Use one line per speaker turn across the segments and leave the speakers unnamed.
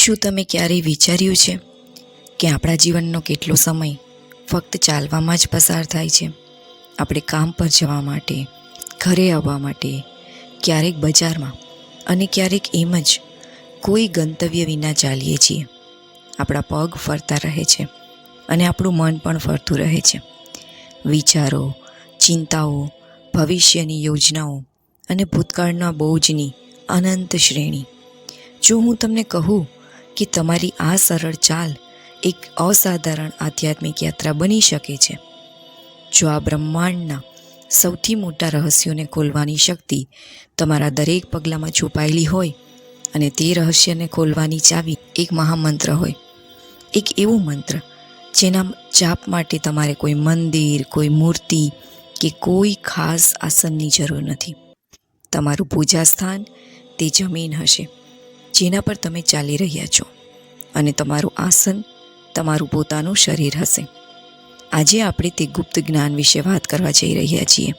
શું તમે ક્યારેય વિચાર્યું છે કે આપણા જીવનનો કેટલો સમય ફક્ત ચાલવામાં જ પસાર થાય છે? આપણે કામ પર જવા માટે, ઘરે આવવા માટે, ક્યારેક બજારમાં અને ક્યારેક એમ જ કોઈ ગંતવ્ય વિના ચાલીએ છીએ. આપણા પગ ફરતા રહે છે અને આપણું મન પણ ફરતું રહે છે. વિચારો, ચિંતાઓ, ભવિષ્યની યોજનાઓ અને ભૂતકાળના બોજની અનંત શ્રેણી. જો હું તમને કહું કે તમારી આ સરળ ચાલ એક અસાધારણ આધ્યાત્મિક યાત્રા બની શકે છે. જો આ બ્રહ્માંડના સૌથી મોટા રહસ્યોને ખોલવાની શક્તિ તમારા દરેક પગલામાં છુપાયેલી હોય અને તે રહસ્યને ખોલવાની ચાવી એક મહામંત્ર હોય, એક એવું મંત્ર જેના જાપ માટે તમારે કોઈ મંદિર, કોઈ મૂર્તિ કે કોઈ ખાસ આસનની જરૂર નથી. તમારું પૂજા સ્થાન તે જમીન હશે. જેના પર તમે ચાલી રહ્યા છો. અને તમારું આસન તમારું પોતાનું શરીર હશે. આજે આપણે તે ગુપ્ત જ્ઞાન વિશે વાત કરવા જઈ રહ્યા છીએ,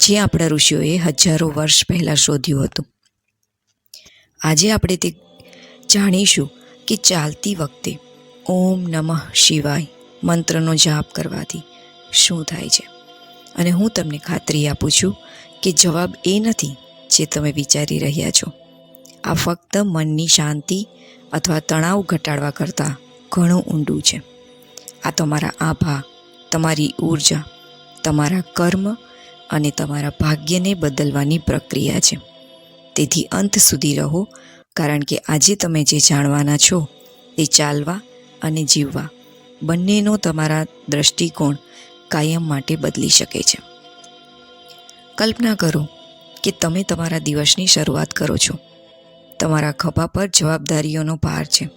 જે આપણા ઋષિઓએ હજારો વર્ષ પહેલાં શોધ્યું હતું. આજે આપણે તે જાણીશું કે ચાલતી વખતે ઓમ નમઃ શિવાય મંત્રનો જાપ કરવાથી શું થાય છે. અને હું તમને ખાતરી આપું છું કે જવાબ એ નથી જે તમે વિચારી રહ્યા છો. આ ફક્ત મનની શાંતિ અથવા તણાવ ઘટાડવા કરતાં ઘણું ઊંડું છે. આ તમારા આભા, તમારી ઊર્જા, તમારા કર્મ અને તમારા ભાગ્યને બદલવાની પ્રક્રિયા છે. તેથી અંત સુધી રહો, કારણ કે આજે તમે જે જાણવાના છો તે ચાલવા અને જીવવા બંનેનો તમારા દૃષ્ટિકોણ કાયમ માટે બદલી શકે છે. કલ્પના કરો કે તમે તમારા દિવસની શરૂઆત કરો છો. તમારા ખભા પર જવાબદારીઓનો ભાર છે.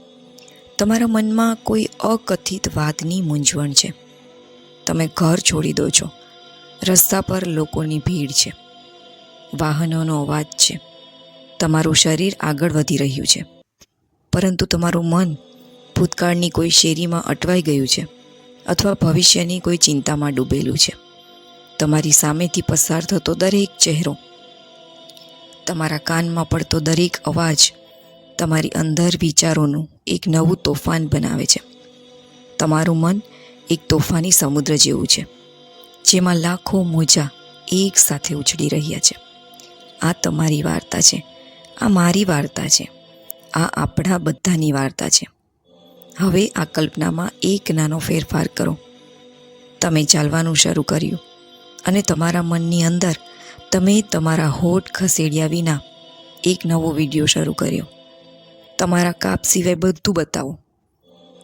તમારા મનમાં કોઈ અકથિત વાતની મૂંઝવણ છે. તમે ઘર છોડી દો છો. રસ્તા પર લોકોની ભીડ છે. વાહનોનો અવાજ છે. તમારું શરીર આગળ વધી રહ્યું છે. પરંતુ તમારું મન ભૂતકાળની કોઈ શેરીમાં અટવાઈ ગયું છે અથવા ભવિષ્યની કોઈ ચિંતામાં ડૂબેલું છે. તમારી સામેથી પસાર થતો દરેક ચહેરો તમારા કાનમાં પડતો દરેક અવાજ તમારી અંદર વિચારોનું એક નવું તોફાન બનાવે છે. તમારું મન એક તોફાની સમુદ્ર જેવું છે, જેમાં લાખો મોજા એક સાથે ઉછળી રહ્યા છે. આ તમારી વાર્તા છે, આ મારી વાર્તા છે, આ આપણા બધાની વાર્તા છે. હવે આ કલ્પનામાં એક નાનો ફેરફાર કરો. તમે ચાલવાનું શરૂ કર્યું અને તમારા મનની અંદર તમે તમારા હોઠ ખસેડ્યા વિના એક નવો વીડિયો શરૂ કર્યો. તમારા કાપ સિવાય બધું બતાવો.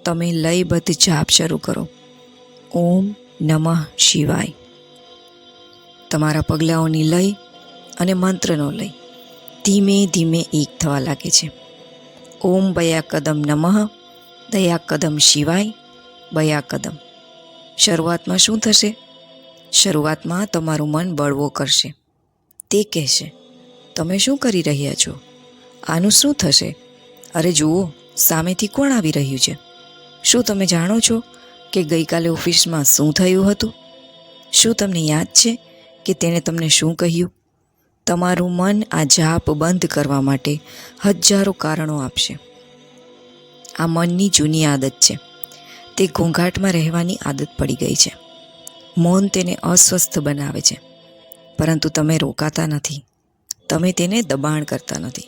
તમે લયબદ્ધ જાપ શરૂ કરો. ઓમ નમઃ શિવાય. તમારા પગલાઓની લય અને મંત્રનો લય ધીમે ધીમે એક થવા લાગે છે. ઓમ બયા કદમ નમઃ, દયા કદમ શિવાય, બયા કદમ. શરૂઆતમાં શું થશે? શરૂઆતમાં તમારું મન બળવો કરશે. તે કહેશે, તમે શું કરી રહ્યા છો? આનું શું થશે? અરે જુઓ, સામેથી કોણ આવી રહ્યું છે? શું તમે જાણો છો કે ગઈકાલે ઓફિસમાં શું થયું હતું? શું તમને યાદ છે કે તેણે તમને શું કહ્યું? તમારું મન આ જાપ બંધ કરવા માટે હજારો કારણો આપશે. આ મનની જૂની આદત છે. તે ઘોંઘાટમાં રહેવાની આદત પડી ગઈ છે. મૌન તેને અસ્વસ્થ બનાવે છે. પરંતુ તમે રોકાતા નથી. તમે તેને દબાણ કરતા નથી.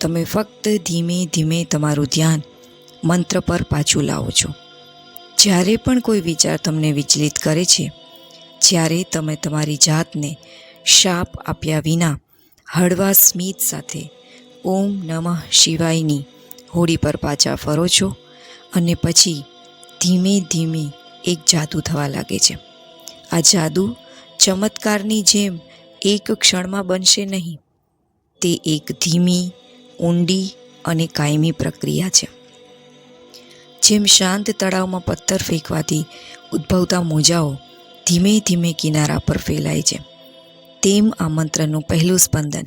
તમે ફક્ત ધીમે ધીમે તમારું ધ્યાન મંત્ર પર પાછું લાવો છો. જ્યારે પણ કોઈ વિચાર તમને વિચલિત કરે છે, જ્યારે તમે તમારી જાતને શાપ આપ્યા વિના હળવા સ્મિત સાથે ઓમ નમઃ શિવાયની હોડી પર પાછા ફરો છો અને પછી ધીમે ધીમે એક જાદુ થવા લાગે છે. આ જાદુ ચમત્કારની જેમ એક ક્ષણમાં બનશે નહીં. તે એક ધીમી, ઊંડી અને કાયમી પ્રક્રિયા છે. જેમ શાંત તળાવમાં પથ્થર ફેંકવાથી ઉદ્ભવતા મોજાઓ ધીમે ધીમે કિનારા પર ફેલાય છે. તેમ આ મંત્રનું પહેલું સ્પંદન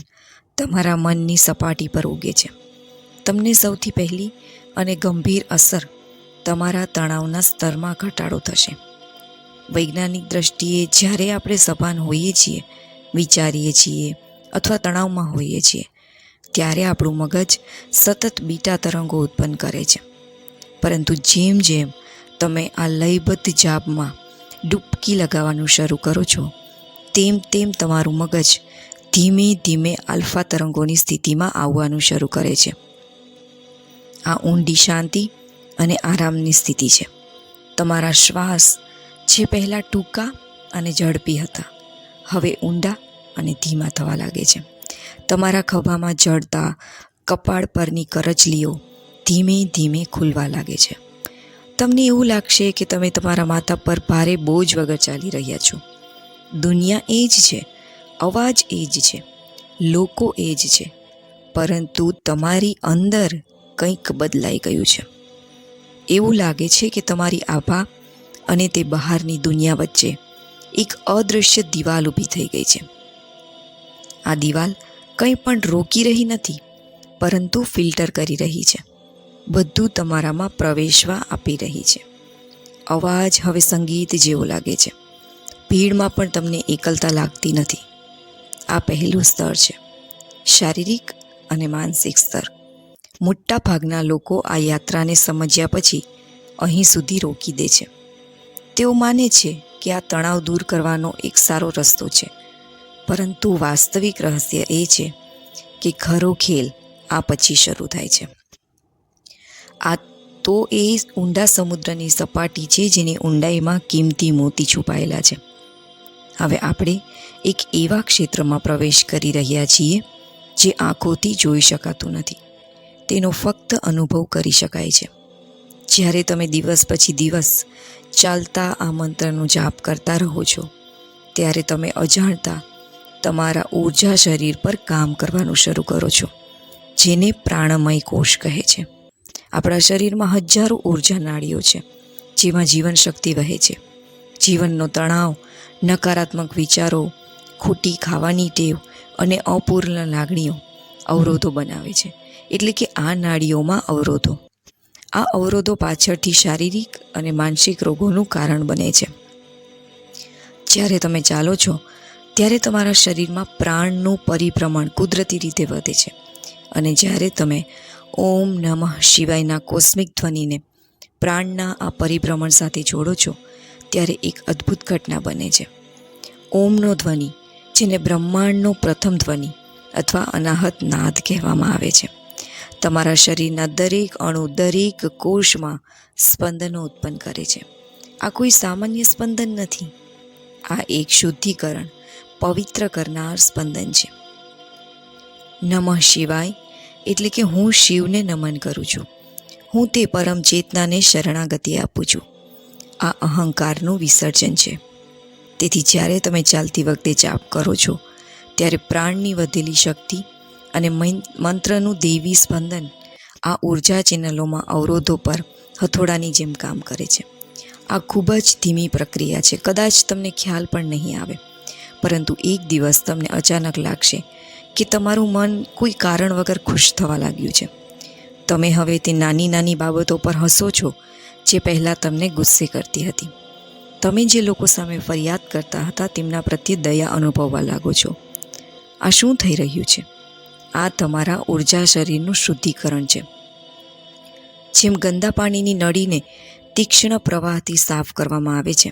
તમારા મનની સપાટી પર ઉગે છે. તમને સૌથી પહેલી અને ગંભીર અસર તમારા તણાવના સ્તરમાં ઘટાડો થશે. વૈજ્ઞાનિક દ્રષ્ટિએ જ્યારે આપણે સભાન હોઈએ છીએ, વિચારીએ છીએ અથવા તણાવમાં હોઈએ છીએ, ત્યારે આપણું મગજ સતત બીટા તરંગો ઉત્પન્ન કરે છે. પરંતુ જેમ જેમ તમે આ લયબદ્ધ જાપમાં ડૂબકી લગાવવાનું શરૂ કરો છો, તેમ તેમ તમારું મગજ ધીમે ધીમે આલ્ફા તરંગોની સ્થિતિમાં આવવાનું શરૂ કરે છે. આ ઊંડી શાંતિ અને આરામની સ્થિતિ છે. તમારા શ્વાસ જે પહેલાં ટૂંકા અને ઝડપી હતા, હવે ઊંડા અને ધીમા થવા લાગે છે. તમારા ખભામાં જડતા કપાળ પરની કરચલીઓ ધીમે ધીમે ખુલવા લાગે છે. તમને એવું લાગશે કે તમે તમારા માથા પર ભારે બોજ વગર ચાલી રહ્યા છો. દુનિયા એ જ છે, અવાજ એ જ છે, લોકો એ જ છે, પરંતુ તમારી અંદર કંઈક બદલાઈ ગયું છે. એવું લાગે છે કે તમારી આભા અને તે બહારની દુનિયા વચ્ચે એક અદૃશ્ય દિવાલ ઊભી થઈ ગઈ છે. આ દિવાલ કંઈ પણ રોકી રહી નથી, પરંતુ ફિલ્ટર કરી રહી છે. બધું તમારામાં પ્રવેશવા આપી રહી છે. અવાજ હવે સંગીત જેવો લાગે છે. ભીડમાં પણ તમને એકલતા લાગતી નથી. આ પહેલું સ્તર છે. શારીરિક અને માનસિક સ્તર. મોટા ભાગના લોકો આ યાત્રાને સમજ્યા પછી અહીં સુધી રોકી દે છે. તેઓ માને છે કે આ તણાવ દૂર કરવાનો એક સારો રસ્તો છે. પરંતુ વાસ્તવિક રહસ્ય એ છે કે ખરો ખેલ આ પછી શરૂ થાય છે. આ તો એ ઊંડા સમુદ્રની સપાટી છે જેની ઊંડાઈમાં કિંમતી મોતી છુપાયેલા છે. હવે આપણે એક એવા ક્ષેત્રમાં પ્રવેશ કરી રહ્યા છીએ જે આંખોથી જોઈ શકાતું નથી. તેનો ફક્ત અનુભવ કરી શકાય છે. જ્યારે તમે દિવસ પછી દિવસ ચાલતા આ મંત્રનો જાપ કરતા રહો છો, ત્યારે તમે અજાણતા તમારા ઊર્જા શરીર પર કામ કરવાનું શરૂ કરો છો, જેને પ્રાણમય કોષ કહે છે. આપણા શરીરમાં હજારો ઊર્જા નાળીઓ છે, જેમાં જીવન શક્તિ વહે છે. જીવનનો તણાવ, નકારાત્મક વિચારો, ખોટી ખાવાની ટેવ અને અપૂર્ણ લાગણીઓ અવરોધો બનાવે છે, એટલે કે આ નાળીઓમાં અવરોધો. આ અવરોધો પાછળથી શારીરિક અને માનસિક રોગોનું કારણ બને છે. જ્યારે તમે ચાલો છો, ત્યારે તમારા શરીરમાં પ્રાણનું પરિભ્રમણ કુદરતી રીતે વધે છે. અને જ્યારે તમે ઓમ નમઃ શિવાયના કોસ્મિક ધ્વનિને પ્રાણના આ પરિભ્રમણ સાથે જોડો છો, ત્યારે એક અદ્ભુત ઘટના બને છે. ઓમનો ધ્વનિ, જેને બ્રહ્માંડનો પ્રથમ ધ્વનિ અથવા અનાહત નાદ કહેવામાં આવે છે. તમારા શરીરના દરેક અણુ, દરેક કોષમાં સ્પંદનો ઉત્પન્ન કરે છે. આ કોઈ સામાન્ય સ્પંદન નથી. આ એક શુદ્ધિકરણ, પવિત્ર કરનાર સ્પંદન છે. નમઃ શિવાય, એટલે કે હું શિવને નમન કરું છું. હું તે પરમ ચેતનાને શરણાગતિ આપું છું. આ અહંકારનું વિસર્જન છે. તેથી જ્યારે તમે ચાલતી વખતે જાપ કરો છો, ત્યારે પ્રાણની વધેલી શક્તિ અને મંત્રનું દેવી સ્પંદન આ ઊર્જા ચેનલોમાં અવરોધો પર હથોડાની જેમ કામ કરે છે. આ ખૂબ જ ધીમી પ્રક્રિયા છે. કદાચ તમને ખ્યાલ પણ નહીં આવે, પરંતુ એક દિવસ તમને અચાનક લાગશે કે તમારું મન કોઈ કારણ વગર ખુશ થવા લાગ્યું છે. તમે હવે તે નાની નાની બાબતો પર હસો છો, જે પહેલાં તમને ગુસ્સે કરતી હતી. તમે જે લોકો સામે ફરિયાદ કરતા હતા તેમના પ્રત્યે દયા અનુભવવા લાગો છો. આ શું થઈ રહ્યું છે? આ તમારા ઊર્જા શરીરનું શુદ્ધિકરણ છે. જેમ ગંદા પાણીની નળીને તીક્ષ્ણ પ્રવાહથી સાફ કરવામાં આવે છે,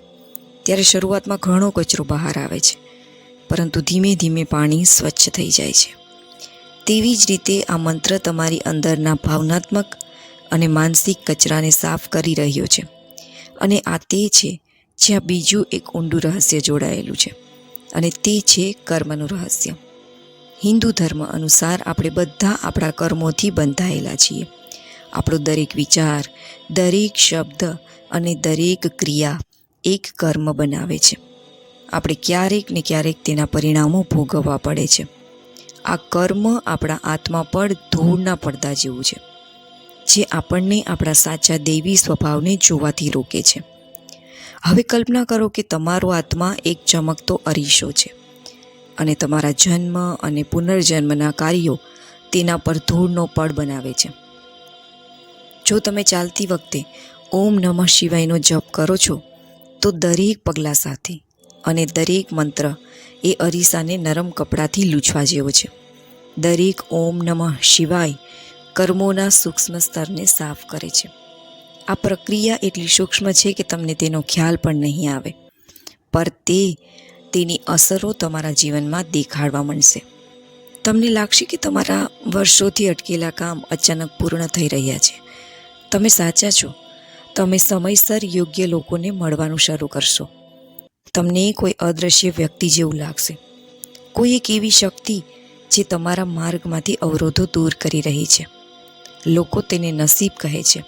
ત્યારે શરૂઆતમાં ઘણો કચરો બહાર આવે છે, પરંતુ ધીમે ધીમે પાણી સ્વચ્છ થઈ જાય છે. તેવી જ રીતે આ મંત્ર તમારી અંદરના ભાવનાત્મક અને માનસિક કચરાને સાફ કરી રહ્યો છે, અને આ તે છે જ્યાં બીજું એક ઊંડું રહસ્ય જોડાયેલું છે, અને તે છે કર્મનું રહસ્ય. હિન્દુ ધર્મ અનુસાર આપણે બધા આપણા કર્મોથી બંધાયેલા છીએ. આપણો દરેક વિચાર, દરેક શબ્દ અને દરેક ક્રિયા એક કર્મ બનાવે છે. આપણે ક્યારેક ને ક્યારેક તેના પરિણામો ભોગવવા પડે છે. આ કર્મ આપણા આત્મા પર ધૂળના પડદા જેવું છે, જે આપણને આપણા સાચા દૈવી સ્વભાવને જોવાથી રોકે છે. હવે કલ્પના કરો કે તમારો આત્મા એક ચમકતો અરીસો છે. અને તમારા જન્મ અને પુનર્જન્મના કાર્યો તેના પર ધૂળનો પડ બનાવે છે. જો તમે ચાલતી વખતે ઓમ નમઃ શિવાયનો જપ કરો છો, તો દરેક પગલાં સાથે અને દરેક મંત્ર એ અરીસાને નરમ કપડાથી લૂછવા જેવો છે. દરેક ઓમ નમઃ શિવાય કર્મોના સૂક્ષ્મ સ્તરને સાફ કરે છે. આ પ્રક્રિયા એટલી સૂક્ષ્મ છે કે તમને તેનો ખ્યાલ પણ નહીં આવે. પર તે તેની અસરો તમારા જીવનમાં દેખાડવા મળશે. તમને લાગશે કે તમારા વર્ષોથી અટકેલા કામ અચાનક પૂર્ણ થઈ રહ્યા છે. તમે સાચા છો. તમે સમયસર યોગ્ય લોકોને મળવાનું શરૂ કરશો. તમને કોઈ અદૃશ્ય વ્યક્તિ જેવું લાગશે. કોઈ એક એવી શક્તિ જે તમારા માર્ગમાંથી અવરોધો દૂર કરી રહી છે. લોકો તેને નસીબ કહે છે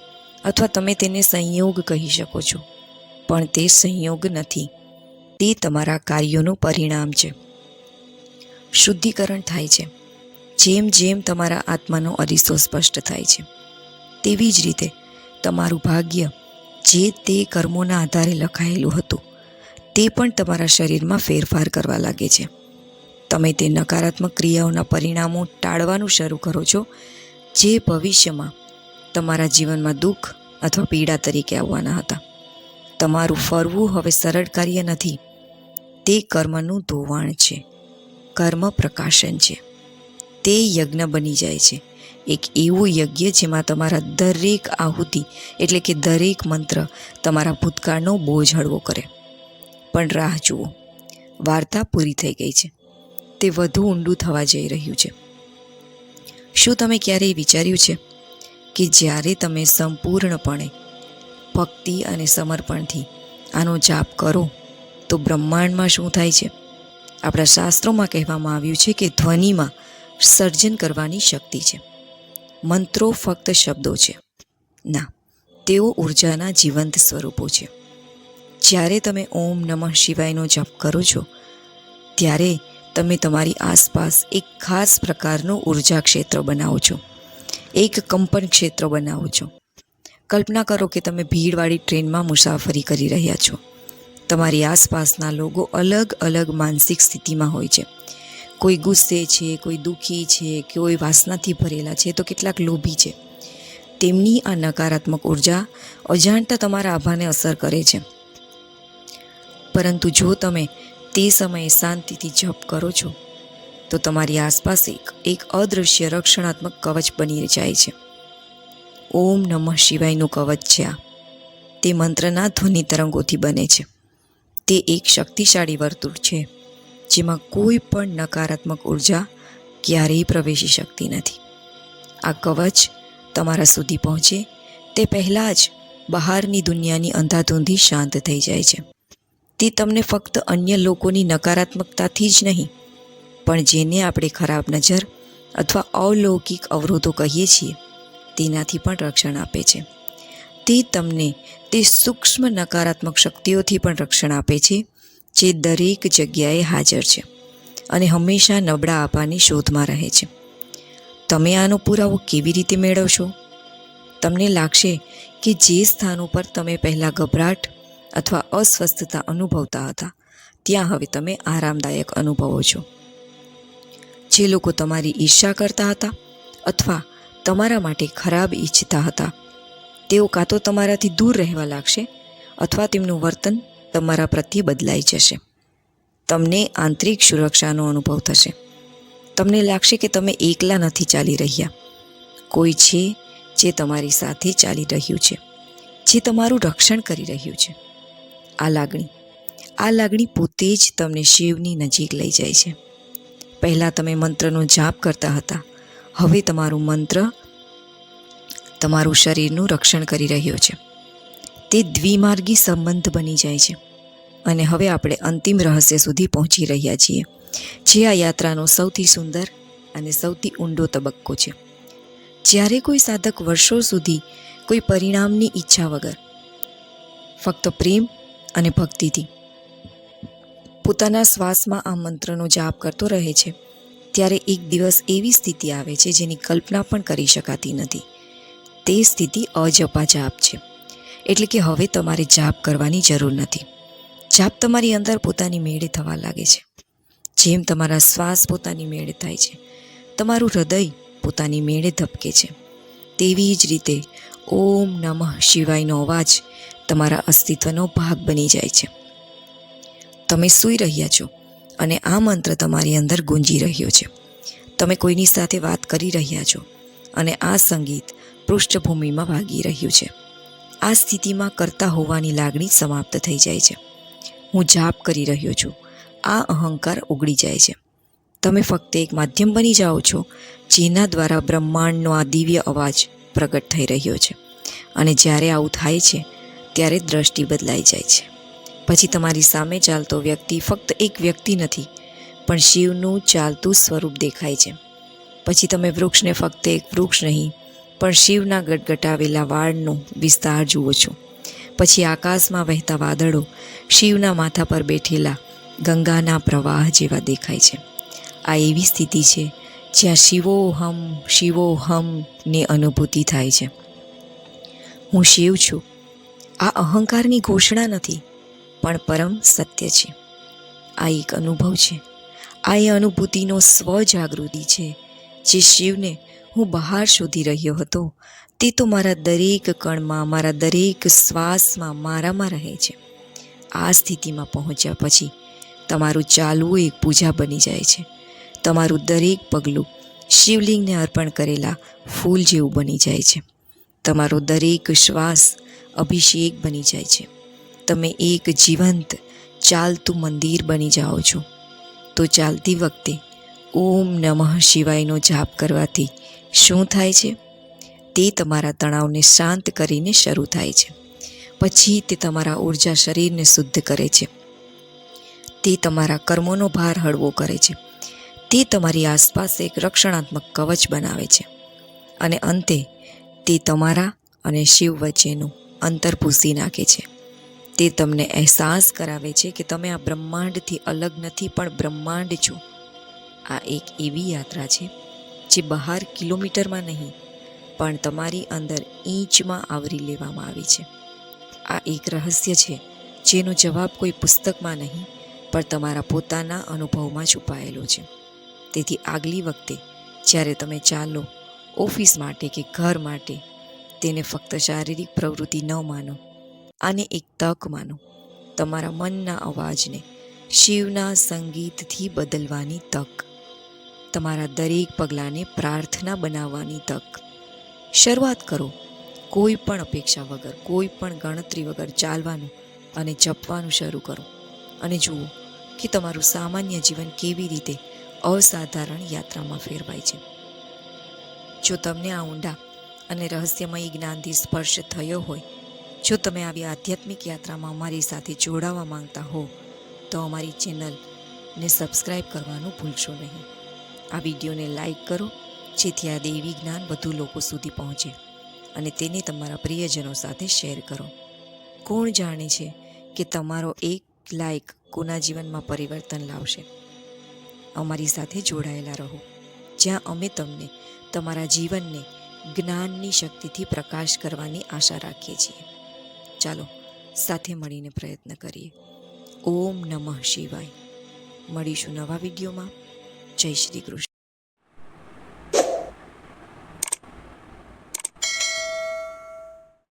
અથવા તમે તેને સંયોગ કહી શકો છો. પણ તે સંયોગ નથી. તે તમારા કાર્યોનું પરિણામ છે. શુદ્ધિકરણ થાય છે. જેમ જેમ તમારા આત્માનો અરીસો સ્પષ્ટ થાય છે, તેવી જ રીતે તમારું ભાગ્ય જે તે કર્મોના આધારે લખાયેલું હતું, તે પણ તમારા શરીરમાં ફેરફાર કરવા લાગે છે. તમે તે નકારાત્મક ક્રિયાઓના પરિણામો ટાળવાનું શરૂ કરો છો, જે ભવિષ્યમાં તમારા જીવનમાં દુઃખ અથવા પીડા તરીકે આવવાના હતા. તમારું ફરવું હવે સરળ કાર્ય નથી. તે કર્મનું ધોવાણ છે. કર્મ પ્રકાશન છે. તે યજ્ઞ બની જાય છે. એક એવું યજ્ઞ જેમાં તમારા દરેક આહુતિ, એટલે કે દરેક મંત્ર તમારા ભૂતકાળનો બોજ હળવો કરે. પણ રાહ જુઓ. વાર્તા પૂરી થઈ ગઈ છે. તે વધુ ઊંડું થવા જઈ રહ્યું છે. શું તમે ક્યારેય વિચાર્યું છે કે જ્યારે તમે સંપૂર્ણપણે ભક્તિ અને સમર્પણથી આનો જાપ કરો તો બ્રહ્માંડમાં શું થાય છે? આપણા શાસ્ત્રોમાં કહેવામાં આવ્યું છે કે ધ્વનિમાં સર્જન કરવાની શક્તિ છે. મંત્રો ફક્ત શબ્દો છે. ના, તેઓ ઉર્જાના જીવંત સ્વરૂપો છે. જ્યારે તમે ઓમ નમઃ શિવાયનો જપ કરો છો, ત્યારે તમે તમારી આસપાસ એક ખાસ પ્રકારનું ઊર્જા ક્ષેત્ર બનાવો છો. એક કંપન ક્ષેત્ર બનાવો છો. કલ્પના કરો કે તમે ભીડવાળી ટ્રેનમાં મુસાફરી કરી રહ્યા છો. તમારી આસપાસના લોકો અલગ અલગ માનસિક સ્થિતિમાં હોય છે. કોઈ ગુસ્સે છે, કોઈ દુઃખી છે, કોઈ વાસનાથી ભરેલા છે, તો કેટલાક લોભી છે. તેમની આ નકારાત્મક ઊર્જા અજાણતા તમારા આભાને અસર કરે છે. પરંતુ જો તમે તે સમયે શાંતિથી જપ કરો છો, તો તમારી આસપાસ એક એક અદૃશ્ય રક્ષણાત્મક કવચ બની જાય છે. ઓમ નમઃ શિવાયનું કવચ છે આ. તે મંત્રના ધ્વનિ તરંગોથી બને છે. તે એક શક્તિશાળી વર્તુળ છે, જેમાં કોઈ પણ નકારાત્મક ઊર્જા ક્યારેય પ્રવેશી શકતી નથી. આ કવચ તમારા સુધી પહોંચે, તે પહેલાં જ બહારની દુનિયાની અંધાધૂંધી શાંત થઈ જાય છે. તે તમને ફક્ત અન્ય લોકોની નકારાત્મકતાથી જ નહીં, પણ જેને આપણે ખરાબ નજર અથવા અલૌકિક અવરોધો કહીએ છીએ, તેનાથી પણ રક્ષણ આપે છે. તે તમને તે સૂક્ષ્મ નકારાત્મક શક્તિઓથી પણ રક્ષણ આપે છે, જે દરેક જગ્યાએ હાજર છે અને હંમેશા નબળા આપવાની શોધમાં રહે છે. તમે આનો પુરાવો કેવી રીતે મેળવશો? તમને લાગશે કે જે સ્થાન ઉપર તમે પહેલાં ગભરાટ અથવા અસ્વસ્થતા અનુભવતા હતા, ત્યાં હવે તમે આરામદાયક અનુભવો છો. જે લોકો તમારી ઈર્ષા કરતા હતા અથવા તમારા માટે ખરાબ ઈચ્છતા હતા તેઓ કાં તો તમારાથી દૂર રહેવા લાગશે અથવા તેમનું વર્તન તમારા પ્રત્યે બદલાઈ જશે. તમને આંતરિક સુરક્ષાનો અનુભવ થશે. તમને લાગશે કે તમે એકલા નથી ચાલી રહ્યા. કોઈ છે જે તમારી સાથે ચાલી રહ્યું છે, જે તમારું રક્ષણ કરી રહ્યું છે. આ લાગણી આ લાગણી પોતે જ તમને શિવની નજીક લઈ જાય છે. પહેલાં તમે મંત્રનો જાપ કરતા હતા. હવે તમારું મંત્ર તમારું શરીરનું રક્ષણ કરી રહ્યો છે. તે દ્વિમાર્ગી સંબંધ બની જાય છે. અને હવે આપણે અંતિમ રહસ્ય સુધી પહોંચી રહ્યા છીએ, જે આ યાત્રાનો સૌથી સુંદર અને સૌથી ઊંડો તબક્કો છે. જ્યારે કોઈ સાધક વર્ષો સુધી કોઈ પરિણામની ઈચ્છા વગર ફક્ત પ્રેમ અને ભક્તિથી પોતાના શ્વાસમાં આ મંત્રનો જાપ કરતો રહે છે, ત્યારે એક દિવસ એવી સ્થિતિ આવે છે જેની કલ્પના પણ કરી શકાતી નથી. તે સ્થિતિ અજપા જાપ છે. એટલે કે હવે તમારે જાપ કરવાની જરૂર નથી. જાપ તમારી અંદર પોતાની મેળે થવા લાગે છે. જેમ તમારા શ્વાસ પોતાની મેળે થાય છે. તમારું હૃદય પોતાની મેળે ધબકે છે. તેવી જ રીતે ઓમ નમઃ શિવાયનો અવાજ તમારા અસ્તિત્વનો ભાગ બની જાય છે. તમે સૂઈ રહ્યા છો અને આ મંત્ર તમારી અંદર ગુંજી રહ્યો છે. તમે કોઈની સાથે વાત કરી રહ્યા છો અને આ સંગીત પૃષ્ઠભૂમિમાં વાગી રહ્યું છે. આ સ્થિતિમાં કરતા હોવાની લાગણી સમાપ્ત થઈ જાય છે. હું જાપ કરી રહ્યો છું. આ અહંકાર ઉગડી જાય છે. તમે ફક્ત એક માધ્યમ બની જાઓ છો, જેના દ્વારા બ્રહ્માંડનો આ દિવ્ય અવાજ પ્રગટ થઈ રહ્યો છે. અને જ્યારે આવું થાય છે, ત્યારે દ્રષ્ટિ બદલાઈ જાય છે. પછી તમારી સામે ચાલતો વ્યક્તિ ફક્ત એક વ્યક્તિ નથી, પણ શિવનું ચાલતું સ્વરૂપ દેખાય છે. પછી તમે વૃક્ષને ફક્ત એક વૃક્ષ નહીં પણ શિવના ગટગટાવેલા વાળનો વિસ્તાર જુઓ છો. પછી આકાશમાં વહેતા વાદળો શિવના માથા પર બેઠેલા ગંગાના પ્રવાહ જેવા દેખાય છે. આ એવી સ્થિતિ છે જ્યાં શિવોહમ શિવોહમની અનુભૂતિ થાય છે. હું શિવ છું. આ અહંકારની ઘોષણા નથી, પણ પરમ સત્ય છે. આ એક અનુભવ છે. આ એ અનુભૂતિનો સ્વજાગૃતિ છે જે શિવને હું બહાર શોધી રહ્યો હતો. તે તો મારા દરેક કણમાં, મારા દરેક શ્વાસમાં, મારામાં રહે છે. આ સ્થિતિમાં પહોંચ્યા પછી તમારું ચાલવું એક પૂજા બની જાય છે. તમારું દરેક પગલું શિવલિંગને અર્પણ કરેલા ફૂલ જેવું બની જાય છે. તમારો દરેક શ્વાસ અભિષેક બની જાય છે. તમે એક જીવંત, ચાલતું મંદિર બની જાઓ છો. તો ચાલતી વખતે ઓમ નમઃ શિવાયનો જાપ કરવાથી શું થાય છે? તે તમારા તણાવને શાંત કરીને શરૂ થાય છે. પછી તે તમારા ઊર્જા શરીરને શુદ્ધ કરે છે. તે તમારા કર્મોનો ભાર હળવો કરે છે. તે તમારી આસપાસ એક રક્ષણાત્મક કવચ બનાવે છે. અને અંતે, તે તમારા અને શિવ વચ્ચેનું અંતર ભૂસી નાખે છે. તે તમને અહેસાસ કરાવે છે કે તમે આ બ્રહ્માંડથી અલગ નથી, પણ બ્રહ્માંડ છો. આ એક એવી યાત્રા છે. જે બહાર કિલોમીટરમાં નહીં, પણ તમારી અંદર ઇંચમાં આવરી લેવામાં આવી છે. આ એક રહસ્ય છે, જેનો જવાબ કોઈ પુસ્તકમાં નહીં, પણ તમારા પોતાના અનુભવમાં છુપાયેલો છે. તેથી આગલી વખતે, જ્યારે તમે ચાલો ઓફિસ માટે કે ઘર માટે, તેને ફક્ત શારીરિક પ્રવૃત્તિ ન માનો, આને એક તક માનો. તમારા મનના અવાજને શિવના સંગીતથી બદલવાની તક. તમારા દરેક પગલાંને પ્રાર્થના બનાવવાની તક. શરૂઆત કરો. કોઈ પણ અપેક્ષા વગર, કોઈ પણ ગણતરી વગર ચાલવાનું અને જપવાનું શરૂ કરો. અને જુઓ કે તમારું સામાન્ય જીવન કેવી રીતે અસાધારણ યાત્રામાં ફેરવાય છે. જો તમને આ ઊંડા અને રહસ્યમય જ્ઞાનથી સ્પર્શ થયો હોય, જો તમે આવી આધ્યાત્મિક યાત્રામાં અમારી સાથે જોડાવા માંગતા હો, તો અમારી ચેનલને સબસ્ક્રાઈબ કરવાનું ભૂલશો નહીં. આ વિડીયોને લાઈક કરો, જેથી આ દેવી જ્ઞાન વધુ લોકો સુધી પહોંચે અને તેને તમારા પ્રિયજનો સાથે શેર કરો. કોણ જાણે છે કે તમારો એક લાઈક કોના જીવનમાં પરિવર્તન લાવશે? અમારી સાથે જોડાયેલા રહો, જ્યાં અમે તમને તમારા જીવનને જ્ઞાનની શક્તિથી પ્રકાશ કરવાની આશા રાખીએ છીએ. ચાલો, સાથે મળીને પ્રયત્ન કરીએ. ઓમ નમઃ શિવાય. મળીશું નવા વિડીયોમાં. જય શ્રી કૃષ્ણ.